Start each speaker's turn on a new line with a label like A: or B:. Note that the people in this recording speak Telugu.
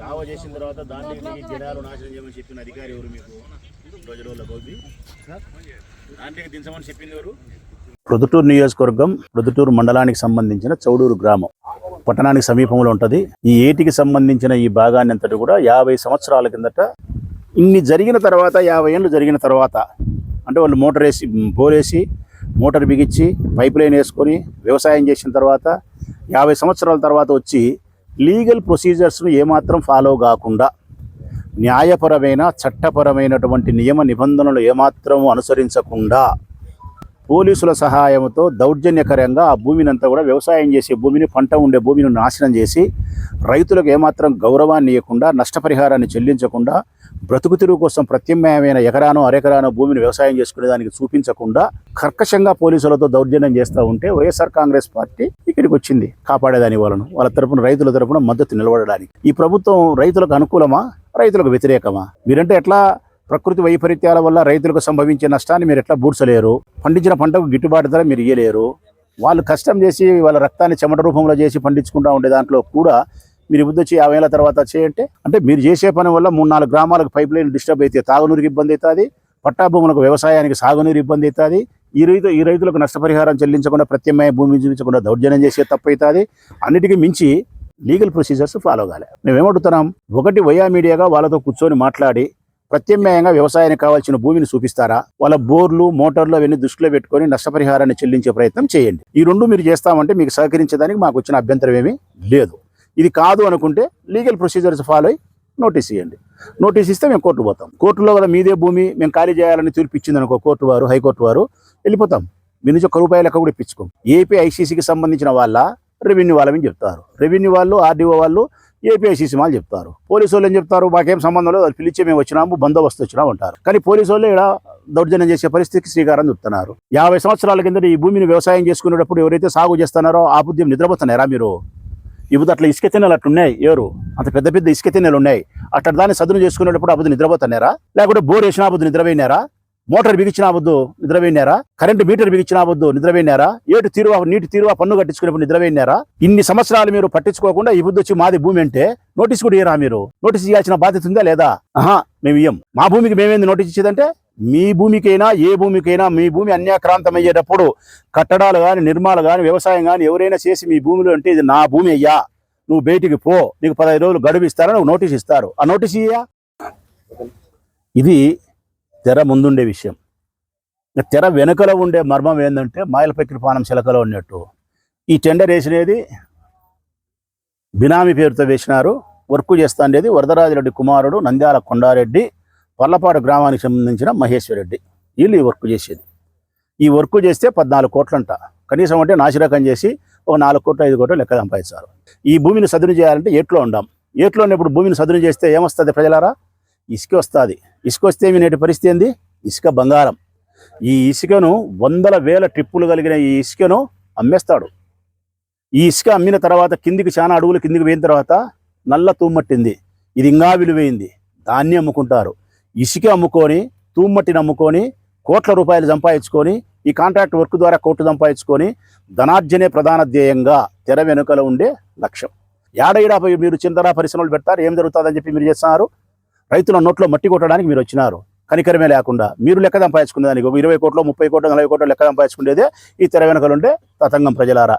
A: దావా చేసిన తర్వాత దాన్ని జనాలు నాశనం చేయమని చెప్పిన అధికారి ఎవరు మీకు? రోజు రోజుల గోపి దాంట్లోకి దించమని చెప్పింది ఎవరు? ప్రొద్దుటూరు నియోజకవర్గం ప్రొద్దుటూరు మండలానికి సంబంధించిన చౌడూరు గ్రామం. పట్టణానికి సమీపంలో ఉంటుంది. ఈ ఏటికి సంబంధించిన ఈ భాగాన్ని అంతటి కూడా యాభై సంవత్సరాల కిందట ఇన్ని జరిగిన తర్వాత యాభై ఏళ్ళు జరిగిన తర్వాత అంటే వాళ్ళు మోటార్ వేసి బోరేసి మోటార్ బిగించి పైప్ లైన్ వేసుకొని వ్యవసాయం చేసిన తర్వాత యాభై సంవత్సరాల తర్వాత వచ్చి లీగల్ ప్రొసీజర్స్ను ఏమాత్రం ఫాలో కాకుండా న్యాయపరమైన చట్టపరమైనటువంటి నియమ నిబంధనలు ఏమాత్రం అనుసరించకుండా పోలీసుల సహాయంతో దౌర్జన్యకరంగా ఆ భూమిని అంతా కూడా వ్యవసాయం చేసే భూమిని పంట ఉండే భూమిని నాశనం చేసి రైతులకు ఏమాత్రం గౌరవాన్ని ఇవ్వకుండా నష్టపరిహారాన్ని చెల్లించకుండా బ్రతుకు తెరువు కోసం ప్రత్యామ్నాయమైన ఎకరానో అరెకరానో భూమిని వ్యవసాయం చేసుకునే దానికి చూపించకుండా కర్కశంగా పోలీసులతో దౌర్జన్యం చేస్తూ ఉంటే వైఎస్ఆర్ కాంగ్రెస్ పార్టీ ఇక్కడికి వచ్చింది కాపాడేదాని వాళ్ళను. వాళ్ళ తరపున రైతుల తరపున మద్దతు నిలబడడానికి. ఈ ప్రభుత్వం రైతులకు అనుకూలమా రైతులకు వ్యతిరేకమా? మీరంటే ఎట్లా ప్రకృతి వైపరీత్యాల వల్ల రైతులకు సంభవించే నష్టాన్ని మీరు ఎట్లా బూడ్చలేరు? పండించిన పంటకు గిట్టుబాటు ధర మీరు ఇయ్యలేరు. వాళ్ళు కష్టం చేసి వాళ్ళ రక్తాన్ని చెమట రూపంలో చేసి పండించుకుంటా ఉండే దాంట్లో కూడా మీరు బుద్ధి వచ్చి యాభై ఏళ్ళ తర్వాత చేయంటే అంటే మీరు చేసే పని వల్ల మూడు నాలుగు గ్రామాలకు పైప్ లైన్ డిస్టర్బ్ అయితే తాగునీరుకి ఇబ్బంది అవుతుంది పట్టా భూములకు వ్యవసాయానికి సాగునీరు ఇబ్బంది అవుతుంది ఈ రైతు ఈ రైతులకు నష్టపరిహారం చెల్లించకుండా ప్రత్యామ్నాయ భూమి చూపించకుండా దౌర్జన్యం చేసే తప్పు అవుతుంది. అన్నిటికీ మించి లీగల్ ప్రొసీజర్స్ ఫాలో కాలే మేమేమడుగుతున్నాం ఒకటి వయా మీడియాగా వాళ్ళతో కూర్చొని మాట్లాడి ప్రత్యామ్నాయంగా వ్యవసాయానికి కావాల్సిన భూమిని చూపిస్తారా? వాళ్ళ బోర్లు మోటార్లు అవన్నీ దృష్టిలో పెట్టుకొని నష్టపరిహారాన్ని చెల్లించే ప్రయత్నం చేయండి. ఈ రెండు మీరు చేస్తామంటే మీకు సహకరించేదానికి మాకు వచ్చిన అభ్యంతరం ఏమీ లేదు. ఇది కాదు అనుకుంటే లీగల్ ప్రొసీజర్స్ ఫాలో అయ్యి నోటీస్ ఇవ్వండి నోటీస్ ఇస్తే మేము కోర్టు పోతాం. కోర్టులో కదా మీదే భూమి మేము ఖాళీ చేయాలని తీర్పు ఇచ్చింది అనుకో కోర్టు వారు హైకోర్టు వారు వెళ్ళిపోతాం. మీ నుంచి ఒక్క రూపాయి లెక్క కూడా ఇప్పించుకోం. ఏపీ ఐసీసీకి సంబంధించిన వాళ్ళ రెవెన్యూ వాళ్ళని చెప్తారు. రెవెన్యూ వాళ్ళు ఆర్డీఓ వాళ్ళు ఏపీఐసీసీ వాళ్ళు చెప్తారు. పోలీసు వాళ్ళు ఏం చెప్తారు? మాకేం సంబంధం లేదు వాళ్ళు పిలిచి మేము వచ్చినాము బందోబస్తు వచ్చినాము అంటారు. కానీ పోలీసు వాళ్ళు ఇక్కడ దౌర్జన్యం చేసే పరిస్థితికి శ్రీకారం చెప్తున్నారు. యాభై సంవత్సరాల కింద ఈ భూమిని వ్యవసాయం చేసుకునేటప్పుడు ఎవరైతే సాగు చేస్తున్నారో ఆ బుద్ధి నిద్రపోతున్నారా మీరు? ఇప్పుడు అట్లా ఇసుక తిన్నెలు అట్లున్నాయి ఎవరు అంత పెద్ద పెద్ద ఇసుక తిన్నెలు ఉన్నాయి. అట్లా దాన్ని సదును చేసుకునేటప్పుడు అబుద్ధి నిద్రపోతున్నారా? లేకుంటే బోర్ వేసిన అబుద్ధి నిద్రపోయినారా? మోటార్ బిగించిన అబద్దు నిద్రపోయినారా? కరెంటు మీటర్ బిగించిన అబద్దు నిద్రపోయినారా? ఏటు తీరువా నీటి తీరువా పన్ను కట్టించుకునేప్పుడు నిద్రపోయినారా? ఇన్ని సంవత్సరాలు మీరు పట్టించుకోకుండా ఈ బుద్ధి వచ్చి మాది భూమి అంటే నోటీస్ కూడా ఇయ్యరా మీరు? నోటీస్ ఇవ్వాల్సిన బాధ్యత ఉందా లేదా? ఆహా మేము ఇయ్యం. మా భూమికి మేమేంది నోటీస్ ఇచ్చేదంటే మీ భూమికైనా ఏ భూమికైనా మీ భూమి అన్యాక్రాంతం అయ్యేటప్పుడు కట్టడాలు కానీ నిర్మాణాలు కానీ వ్యవసాయం కానీ ఎవరైనా చేసి మీ భూమిలో అంటే ఇది నా భూమి అయ్యా. నువ్వు బయటికి పో నీకు పదహైదు రోజులు గడువు ఇస్తారని ఒక నోటీస్ ఇస్తారు. ఆ నోటీస్ ఇయ్యా? ఇది తెర ముందుండే విషయం. తెర వెనుకలో ఉండే మర్మం ఏంటంటే మాయలపెక్కిన పానం చిలకలో ఉన్నట్టు. ఈ టెండర్ వేసినది బినామీ పేరుతో వేసినారు. వర్క్ చేస్తాండేది వరదరాజిరెడ్డి కుమారుడు నంద్యాల కొండారెడ్డి. పల్లపాడు గ్రామానికి సంబంధించిన మహేశ్వర్ రెడ్డి. వీళ్ళు ఈ వర్క్ చేసేది. ఈ వర్క్ చేస్తే పద్నాలుగు కోట్లంట. కనీసం అంటే నాసిరకం చేసి ఒక నాలుగు కోట్లు ఐదు కోట్లు లెక్క సంపాదిస్తారు. ఈ భూమిని సదును చేయాలంటే ఏట్లో ఉండాం. ఏట్లో ఉన్నప్పుడు భూమిని సదును చేస్తే ఏమొస్తుంది ప్రజలారా? ఇసుక వస్తుంది. ఇసుక వస్తే మీ నేటి పరిస్థితి ఏంది? ఇసుక బంగారం. ఈ ఇసుకను వందల వేల ట్రిప్పులు కలిగిన ఈ ఇసుకను అమ్మేస్తాడు. ఈ ఇసుక అమ్మిన తర్వాత కిందికి చాలా అడుగులు కిందికి పోయిన తర్వాత నల్ల తూమ్మట్టింది ఇది ఇంకా విలువైంది. దాన్ని అమ్ముకుంటారు. ఇసుక అమ్ముకొని తూమ్మట్టిని అమ్ముకొని కోట్ల రూపాయలు సంపాదించుకొని ఈ కాంట్రాక్ట్ వర్క్ ద్వారా కోట్లు సంపాదించుకొని ధనార్జనే ప్రధాన ధ్యేయంగా తెర వెనుకల ఉండే లక్ష్యం. ఏడైడా మీరు చింతరా పరిశ్రమలు పెడతారు ఏం జరుగుతుందని చెప్పి మీరు చేస్తున్నారు? రైతుల నోట్లో మట్టి కొట్టడానికి మీరు వచ్చినారు. కనికరమే లేకుండా మీరు లెక్క సంపాదించుకునే దానికి ఒక ఇరవై కోట్లు ముప్పై కోట్లు నలభై కోట్లు లెక్క సంపాదించుకునేదే ఈ తెర వెనుకలు ఉండే తతంగం ప్రజలారా.